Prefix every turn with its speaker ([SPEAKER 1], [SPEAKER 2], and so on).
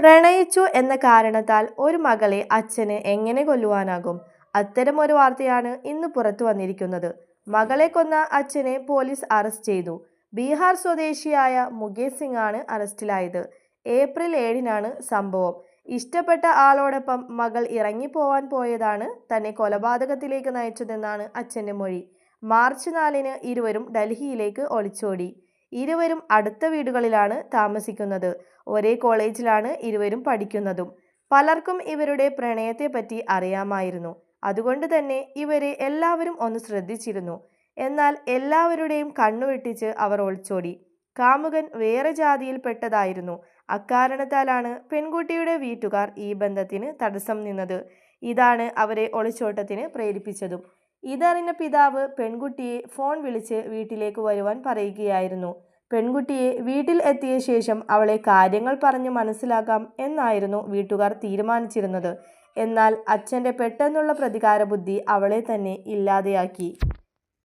[SPEAKER 1] പ്രണയിച്ചു എന്ന കാരണത്താൽ ഒരു മകളെ അച്ഛന് എങ്ങനെ കൊല്ലുവാനാകും? അത്തരം ഒരു വാർത്തയാണ് ഇന്ന് പുറത്തു വന്നിരിക്കുന്നത്. മകളെ കൊന്ന അച്ഛനെ പോലീസ് അറസ്റ്റ് ചെയ്തു. ബീഹാർ സ്വദേശിയായ മുകേഷ് സിംഗ് ആണ് അറസ്റ്റിലായത്. ഏപ്രിൽ ഏഴിനാണ് സംഭവം. ഇഷ്ടപ്പെട്ട ആളോടൊപ്പം മകൾ ഇറങ്ങിപ്പോവാൻ പോയതാണ് തന്നെ കൊലപാതകത്തിലേക്ക് നയിച്ചതെന്നാണ് അച്ഛന്റെ മൊഴി. മാർച്ച് നാലിന് ഇരുവരും ഡൽഹിയിലേക്ക് ഒളിച്ചോടി. ഇരുവരും അടുത്ത വീടുകളിലാണ് താമസിക്കുന്നത്. ഒരേ കോളേജിലാണ് ഇരുവരും പഠിക്കുന്നതും. പലർക്കും ഇവരുടെ പ്രണയത്തെപ്പറ്റി അറിയാമായിരുന്നു. അതുകൊണ്ട് തന്നെ ഇവരെ എല്ലാവരും ഒന്ന് ശ്രദ്ധിച്ചിരുന്നു. എന്നാൽ എല്ലാവരുടെയും കണ്ണുവെട്ടിച്ച് അവർ ഒളിച്ചോടി. കാമുകൻ വേറെ ജാതിയിൽപ്പെട്ടതായിരുന്നു അക്കാരണത്താലാണ് പെൺകുട്ടിയുടെ വീട്ടുകാർ ഈ ബന്ധത്തിന് തടസ്സം നിന്നത്. ഇതാണ് അവരെ ഒളിച്ചോട്ടത്തിന് പ്രേരിപ്പിച്ചതും. ഇതറിഞ്ഞ പിതാവ് പെൺകുട്ടിയെ ഫോൺ വിളിച്ച് വീട്ടിലേക്ക് വരുവാൻ പറയുകയായിരുന്നു. പെൺകുട്ടിയെ വീട്ടിൽ എത്തിയ ശേഷം അവളെ കാര്യങ്ങൾ പറഞ്ഞ് മനസ്സിലാക്കാം എന്നായിരുന്നു വീട്ടുകാർ തീരുമാനിച്ചിരുന്നത്. എന്നാൽ അച്ഛന്റെ പെട്ടെന്നുള്ള പ്രതികാര ബുദ്ധി അവളെ തന്നെ ഇല്ലാതെയാക്കി.